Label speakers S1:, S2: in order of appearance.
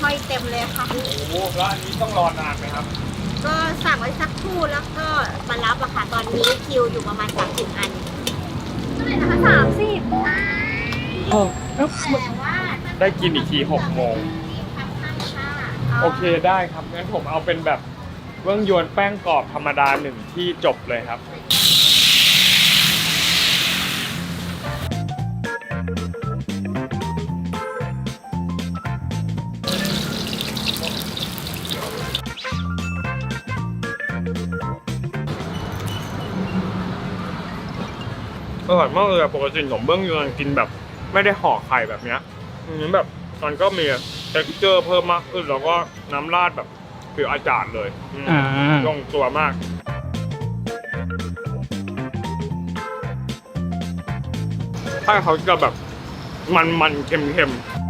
S1: ห้อยเต็มเลยค่ะ
S2: โอ้โหแล้วอันนี้ต้องรอนานไหมครับ
S1: ก็สั่งไว้สักครู่แล้วก็มารับอะค่ะ ตอนนี้คิวอยู่ประมาณ30อันเท่าไหร่นะคะสามสิบแต่ว่า
S2: ได้กินอีกทีหกโมง
S1: รีบทำให้ค่ะ
S2: โอเคได้ครับงั้นผมเอาเป็นแบบเบื้องยวนแป้งกรอบธรรมดาหนึ่งที่จบเลยครับ อร่อยมากเลยอะปกติขนมเบื้องยวนกินแบบ ไม่ได้ห่อไข่แบบเนี้ยอันนี้แบบมันก็มี texture เพิ่มมากขึ้นแล้วก็น้ำราดแบบคืออาจารย์เลยอืม
S3: อ่า
S2: ลงตัวมาก ถ้าเขาจะแบบมันมันๆเค็มเค็มๆ